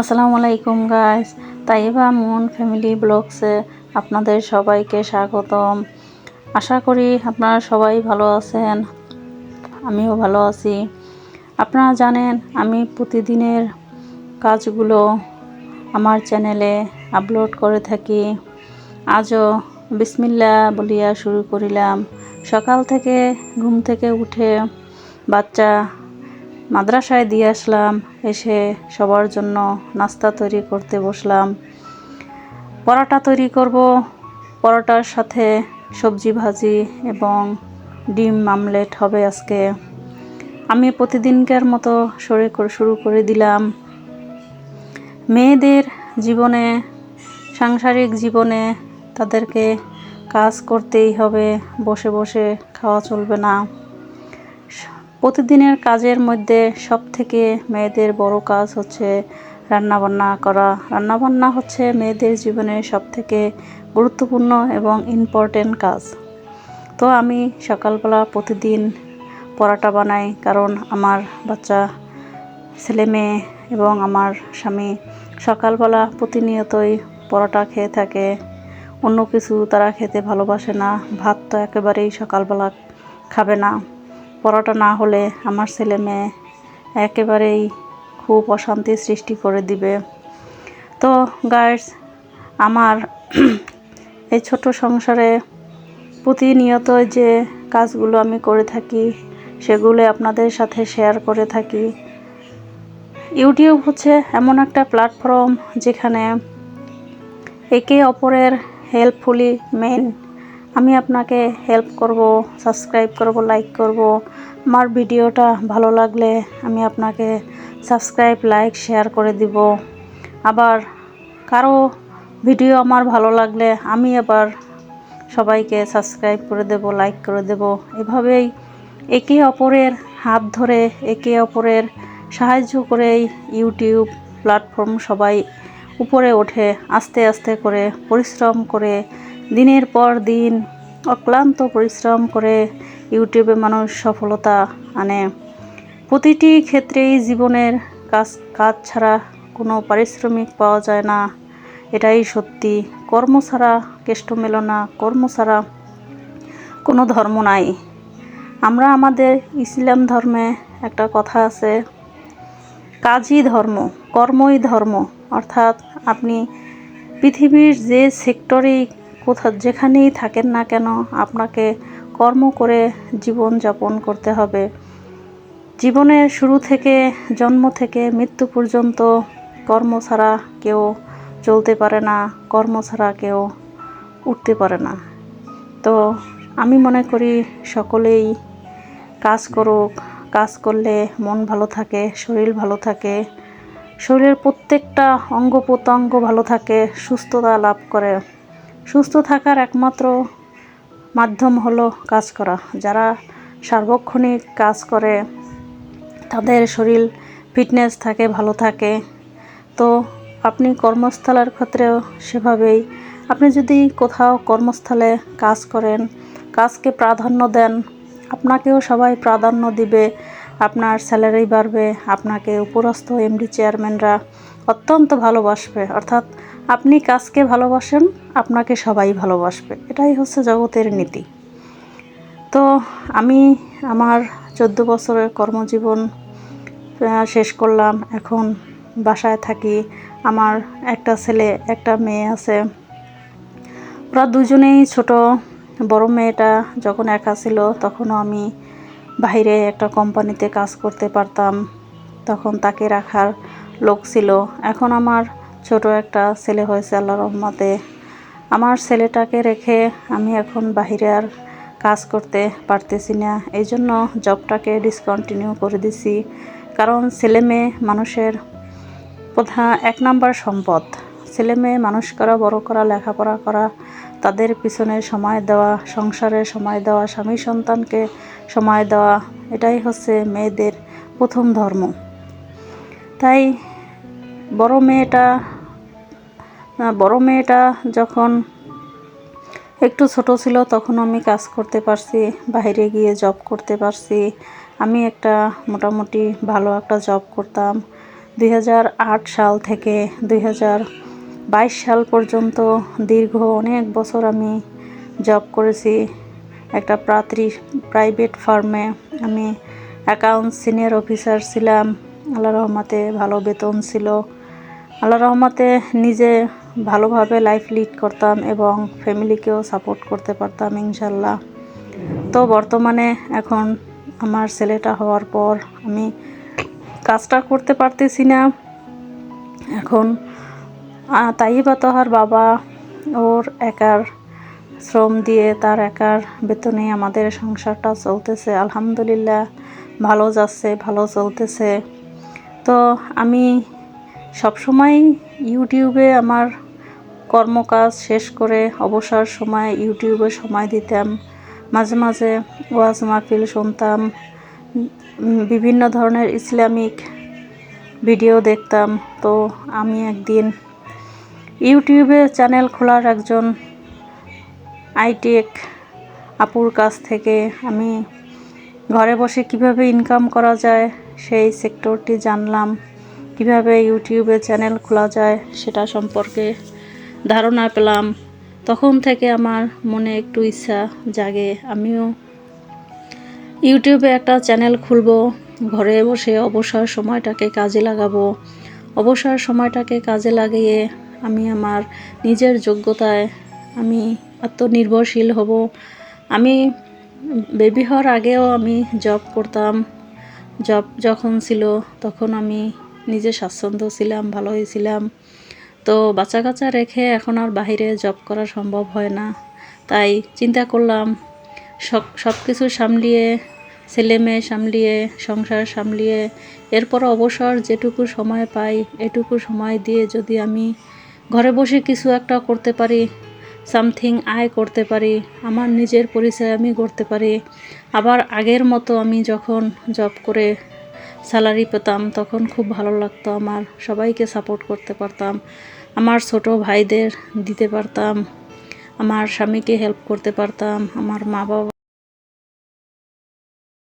আসসালামু আলাইকুম guys Taiba Moon family ব্লগসে আপনাদের সবাইকে স্বাগতম। আশা করি আপনারা সবাই ভালো আছেন, আমিও ভালো আছি। আপনারা জানেন, আমি প্রতিদিনের কাজগুলো আমার চ্যানেলে আপলোড করে থাকি। আজও বিসমিল্লা বলিয়া শুরু করিলাম। সকাল থেকে ঘুম থেকে উঠে বাচ্চা মাদ্রাসায় দিয়ে আসলাম, এসে সবার জন্য নাস্তা তৈরি করতে বসলাম। পরোটা তৈরি করব। পরোটার সাথে সবজি ভাজি এবং ডিম আমলেট হবে আজকে। আমি প্রতিদিনকার মতো সরে শুরু করে দিলাম। মেয়েদের জীবনে, সাংসারিক জীবনে তাদেরকে কাজ করতেই হবে, বসে বসে খাওয়া চলবে না। প্রতিদিনের কাজের মধ্যে সব থেকে মেয়েদের বড় কাজ হচ্ছে রান্নাবান্না করা। রান্নাবান্না হচ্ছে মেয়েদের জীবনে সব থেকে গুরুত্বপূর্ণ এবং ইম্পর্টেন্ট কাজ। তো আমি সকালবেলা প্রতিদিন পরাটা বানাই কারণ আমার বাচ্চা, ছেলে মেয়ে এবং আমার স্বামী সকালবেলা প্রতিনিয়তই পরোটা খেয়ে থাকে। অন্য কিছু তারা খেতে ভালোবাসে না। ভাত তো একেবারেই সকালবেলা খাবে না। পরোটা না হলে আমার ছেলে মেয়ে একেবারেই খুব অশান্তি সৃষ্টি করে দিবে। তো গাইডস আমার এই ছোট সংসারে প্রতিনিয়ত যে কাজগুলো আমি করে থাকি, সেগুলো আপনাদের সাথে শেয়ার করে থাকি। ইউটিউব হচ্ছে এমন একটা প্ল্যাটফর্ম যেখানে একে অপরের হেল্পফুলি মেন আমি আপনাকে হেল্প করব সাবস্ক্রাইব করব লাইক করব। আমার ভিডিওটা ভালো লাগলে আমি আপনাকে সাবস্ক্রাইব লাইক শেয়ার করে দিব। আবার কারও ভিডিও আমার ভালো লাগলে আমি আবার সবাইকে সাবস্ক্রাইব করে দেব লাইক করে দেব। এভাবেই একে অপরের হাত ধরে, একে অপরের সাহায্য করেই ইউটিউব প্ল্যাটফর্ম সবাই উপরে ওঠে, আস্তে আস্তে করে পরিশ্রম করে দিনের পর দিন অক্লান্ত পরিশ্রম করে ইউটিউবে মানুষ সফলতা আনে। প্রতিটি ক্ষেত্রেই জীবনের কাজ কাজ ছাড়া কোনো পারিশ্রমিক পাওয়া যায় না। এটাই সত্যি। কর্ম ছাড়া কেষ্ট মেল না, কর্ম ছাড়া কোনো ধর্ম নাই। আমরা আমাদের ইসলাম ধর্মে একটা কথা আছে, কাজই ধর্ম, কর্মই ধর্ম। অর্থাৎ আপনি পৃথিবীর যে সেক্টরেই কোথা যেখানেই থাকেন না কেন আপনাকে কর্ম করে জীবন যাপন করতে হবে। জীবনের শুরু থেকে জন্ম থেকে মৃত্যু পর্যন্ত কর্ম ছাড়া কেউ চলতে পারে না, কর্ম ছাড়া কেউ উঠতে পারে না। তো আমি মনে করি সকলেই কাজ করুক, কাজ করলে মন ভালো থাকে, শরীর ভালো থাকে, শরীরের প্রত্যেকটা অঙ্গ প্রত্যঙ্গ ভালো থাকে, সুস্থতা লাভ করে। সুস্থ থাকার একমাত্র মাধ্যম হলো কাজ করা। যারা সার্বক্ষণিক কাজ করে, তাদের শরীর ফিটনেস থাকে, ভালো থাকে। তো আপনি কর্মস্থলের ক্ষেত্রেও সেভাবেই, আপনি যদি কোথাও কর্মস্থলে কাজ করেন, কাজকে প্রাধান্য দেন, আপনাকেও সবাই প্রাধান্য দিবে, আপনার স্যালারি বাড়বে, আপনাকে উপরস্থ এমডি চেয়ারম্যানরা অত্যন্ত ভালোবাসবে। অর্থাৎ আপনি কাজকে ভালোবাসেন, আপনাকে সবাই ভালোবাসবে। এটাই হচ্ছে জগতের নীতি। তো আমি আমার চোদ্দ বছরের কর্মজীবন শেষ করলাম। এখন বাসায় থাকি। আমার একটা ছেলে, একটা মেয়ে আছে। ওরা দুজনেই ছোট। বড় মেয়েটা যখন একা ছিল, তখনও আমি বাইরে একটা কোম্পানিতে কাজ করতে পারতাম। তখন তাকে রাখার লোক ছিল। এখন আমার ছোট একটা ছেলে হয়েছে আল্লাহ রহমতে। আমার ছেলেটাকে রেখে আমি এখন বাহিরে আর কাজ করতে পারতেছি না। এই জন্য জবটাকে ডিসকন্টিনিউ করে দিছি। কারণ ছেলে মেয়ে মানুষের প্রধান এক নাম্বার সম্পদ। ছেলে মেয়ে মানুষ করা, বড় করা, লেখাপড়া করা, তাদের পিছনে সময় দেওয়া, সংসারে সময় দেওয়া, স্বামী সন্তানকে সময় দেওয়া, এটাই হচ্ছে মেয়েদের প্রথম ধর্ম। তাই বড় মেয়েটা বড় মেয়েটা যখন একটু ছোট ছিল তখন আমি কাজ করতে পারছি, বাইরে গিয়ে জব করতে পারছি। আমি একটা মোটামুটি ভালো একটা জব করতাম। দুই হাজার আট সাল থেকে দুই সাল পর্যন্ত দীর্ঘ অনেক বছর আমি জব করেছি। একটা প্রাত্রি প্রাইভেট ফার্মে আমি অ্যাকাউন্ট সিনিয়র অফিসার ছিলাম। আল্লাহ রহমাতে ভালো বেতন ছিল। আল্লাহ রহমতে নিজে ভালোভাবে লাইফ লিড করতাম এবং ফ্যামিলিকেও সাপোর্ট করতে পারতাম ইনশাল্লাহ তো বর্তমানে এখন আমার ছেলেটা হওয়ার পর আমি কাজটা করতে পারতেছি না। এখন তাইবা তোহার বাবা ওর একার শ্রম দিয়ে তার একার বেতনে আমাদের সংসারটা চলতেছে, আলহামদুলিল্লাহ। ভালো যাচ্ছে, ভালো চলতেছে। তো আমি সবসময় ইউটিউবে আমার কর্মকাজ শেষ করে অবসর সময় ইউটিউবে সময় দিতাম। মাঝে মাঝে ওয়াজ মাহফিল শুনতাম। বিভিন্ন ধরনের ইসলামিক ভিডিও দেখতাম। তো আমি একদিন ইউটিউবে চ্যানেল খোলার একজন আইটেক আপুর কাছ থেকে আমি ঘরে বসে কীভাবে ইনকাম করা যায় সেই সেক্টরটি জানলাম। কীভাবে ইউটিউবে চ্যানেল খোলা যায় সেটা সম্পর্কে ধারণা পেলাম। তখন থেকে আমার মনে একটু ইচ্ছা জাগে, আমিও ইউটিউবে একটা চ্যানেল খুলব, ঘরে বসে অবসর সময়টাকে কাজে লাগাবো। অবসর সময়টাকে কাজে লাগিয়ে আমি আমার নিজের যোগ্যতায় আমি আত্মনির্ভরশীল হব। আমি বেবি হওয়ার আগেও আমি জব করতাম। জব যখন ছিল তখন আমি নিজে স্বাচ্ছন্দ্য ছিলাম ভালোই ছিলাম তো বাচ্চা কাচ্চা রেখে এখন আর বাইরে জব করা সম্ভব হয় না। তাই চিন্তা করলাম, সব সব কিছু সামলিয়ে, ছেলে মেয়ে সামলিয়ে, সংসার সামলিয়ে এরপর অবসর যেটুকু সময় পাই, এটুকু সময় দিয়ে যদি আমি ঘরে বসে কিছু একটা করতে পারি, সামথিং আয় করতে পারি, আমার নিজের পরিচয় আমি করতে পারি, আবার আগের মতো আমি যখন জব করে স্যালারি পেতাম, তখন খুব ভালো লাগতো আমার, সবাইকে সাপোর্ট করতে পারতাম। আমার ছোট ভাইদের দিতে পারতাম, আমার স্বামীকে হেল্প করতে পারতাম, আমার মা বাবা